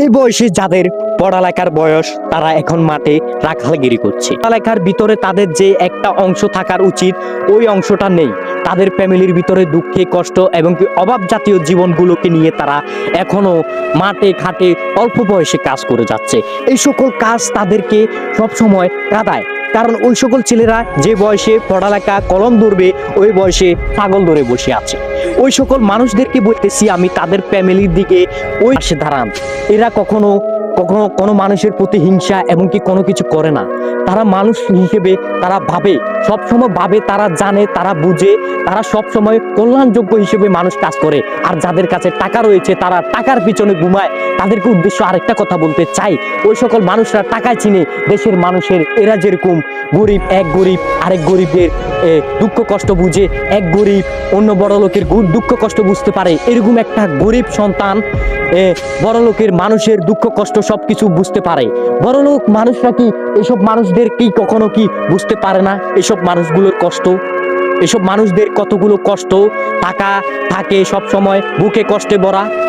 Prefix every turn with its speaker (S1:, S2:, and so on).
S1: এই বয়সে যাদের পড়ালেখার বয়স তারা এখন মাঠে রাখালগিরি করছে। পড়ালেখার ভিতরে তাদের যে একটা অংশ থাকার উচিত, ওই অংশটা নেই। তাদের ফ্যামিলির ভিতরে দুঃখে কষ্ট এবং কি অভাব জাতীয় জীবনগুলোকে নিয়ে তারা এখনও মাঠে, ঘাটে অল্প বয়সে কাজ করে যাচ্ছে। এই সকল কাজ তাদেরকে সবসময় কাঁদায়। কারণ ওই সকল ছেলেরা যে বয়সে পড়ালেখা, কলম ধরবে, ওই বয়সে পাগল ধরে বসে আছে। ওই সকল মানুষদেরকে বলতেছি আমি তাদের ফ্যামিলির দিকে ওই দাঁড়ান। এরা কখনো কখনো কোনো মানুষের প্রতি হিংসা এবং কি কোনো কিছু করে না। তারা মানুষ হিসেবে তারা ভাবে, সবসময় ভাবে, তারা জানে, তারা বুঝে, তারা সবসময় কল্যাণযোগ্য হিসেবে মানুষ কাজ করে। আর যাদের কাছে টাকা রয়েছে, তারা টাকার পিছনে ঘুমায়। তাদেরকে উদ্দেশ্য আরেকটা কথা বলতে চাই। ওই সকল মানুষরা টাকায় চিনে। দেশের মানুষের এরা যেরকম গরিব, এক গরিব, আরেক গরিবের দুঃখ কষ্ট বুঝে। এক গরিব অন্য বড় লোকের দুঃখ কষ্ট বুঝতে পারে। এরকম একটা গরিব সন্তান এ, বড় লোকের মানুষের দুঃখ কষ্ট সব কিছু বুঝতে পারে। বড়লোক মানুষরা কি এসব মানুষদের কি কখনো কি বুঝতে পারে না? এসব মানুষগুলোর কষ্ট? এসব মানুষদের কতগুলো কষ্ট? টাকা থাকে সব সময় বুকে কষ্টে ভরা।